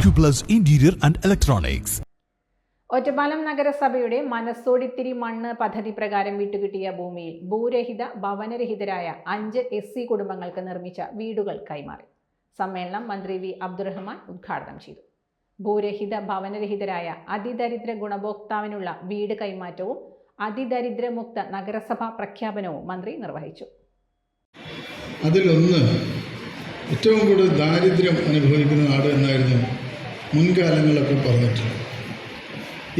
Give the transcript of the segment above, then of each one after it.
Acuplus Interior and Electronics. Ottapalam നഗരസഭയുടെ മനസ്സോടിത്തിരി മണ്ണ് പദ്ധതി പ്രകാരം വിട്ടുകിട്ടിയ ഭൂമിയിൽ ഭൂരഹിത ഭവനരഹിതരായ അഞ്ച് എസ് സി കുടുംബങ്ങൾക്ക് നിർമ്മിച്ച വീടുകൾ കൈമാറി. സമ്മേളനം മന്ത്രി വി. അബ്ദുറഹ്മാൻ ഉദ്ഘാടനം ചെയ്തു. ഭൂരഹിത ഭവനരഹിതരായ അതിദരിദ്ര ഗുണഭോക്താവിനുള്ള വീട് കൈമാറ്റവും അതിദരിദ്രമുക്ത നഗരസഭ പ്രഖ്യാപനവും മന്ത്രി നിർവഹിച്ചു. അതിലൊന്ന് ഏറ്റവും കൂടുതൽ ദാരിദ്ര്യം അനുഭവിക്കുന്ന നാട് എന്നായിരുന്നു മുൻകാലങ്ങളൊക്കെ പറഞ്ഞിട്ടുണ്ട്.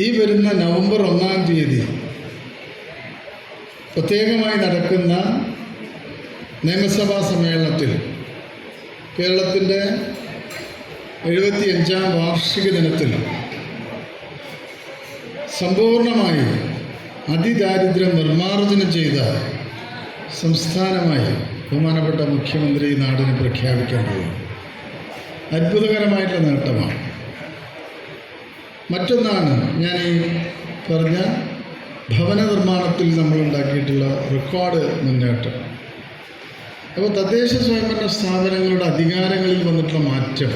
ഈ വരുന്ന നവംബർ ഒന്നാം തീയതി പ്രത്യേകമായി നടക്കുന്ന നിയമസഭാ സമ്മേളനത്തിൽ കേരളത്തിന്റെ എഴുപത്തിയഞ്ചാം വാർഷിക ദിനത്തിൽ സമ്പൂർണമായി അതിദാരിദ്ര്യം നിർമ്മാർജനം ചെയ്ത സംസ്ഥാനമായി ബഹുമാനപ്പെട്ട മുഖ്യമന്ത്രി നാടിനെ പ്രഖ്യാപിക്കേണ്ടത് അത്ഭുതകരമായിട്ടുള്ള നേട്ടമാണ്. മറ്റൊന്നാണ് ഞാൻ ഈ പറഞ്ഞ ഭവന നിർമ്മാണത്തിൽ നമ്മൾ ഉണ്ടാക്കിയിട്ടുള്ള റെക്കോർഡ് മുന്നേറ്റം. അപ്പോൾ തദ്ദേശ സ്വയംഭരണ സ്ഥാപനങ്ങളുടെ അധികാരങ്ങളിൽ വന്നിട്ടുള്ള മാറ്റം.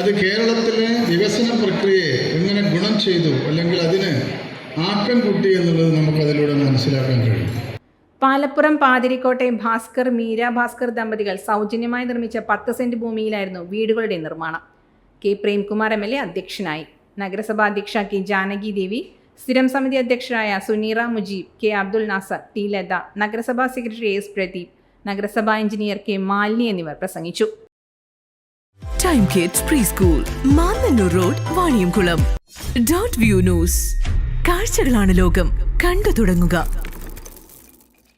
അത് കേരളത്തിലെ വികസന പ്രക്രിയയെ എങ്ങനെ ഗുണം ചെയ്തു അല്ലെങ്കിൽ അതിന് ആക്കം കൂട്ടി എന്നുള്ളത് നമുക്കതിലൂടെ മനസ്സിലാക്കാൻ കഴിയും. പാലപ്പുറം പാതിരിക്കോട്ടെ ഭാസ്കർ മീര ഭാസ്കർ ദമ്പതികൾ സൗജന്യമായി നിർമ്മിച്ച പത്ത് സെന്റ് ഭൂമിയിലായിരുന്നു വീടുകളുടെ നിർമ്മാണം. K Premkumar M L A അധ്യക്ഷനായി. നഗരസഭാ അധ്യക്ഷ കെ ജാനകി ദേവി സ്ഥിരം സമിതി അധ്യക്ഷരായ സുനീറ മുജീബ് കെ അബ്ദുൽ നാസർ ടി ലത നഗരസഭാ സെക്രട്ടറി എസ് പ്രദീപ് നഗരസഭാ എഞ്ചിനീയർ കെ മാലിനി എന്നിവർ പ്രസംഗിച്ചു. Time kids preschool road Vaniyamkulam dot view news കാഴ്ചകളാണ് ലോകം. കണ്ടു തുടങ്ങുക.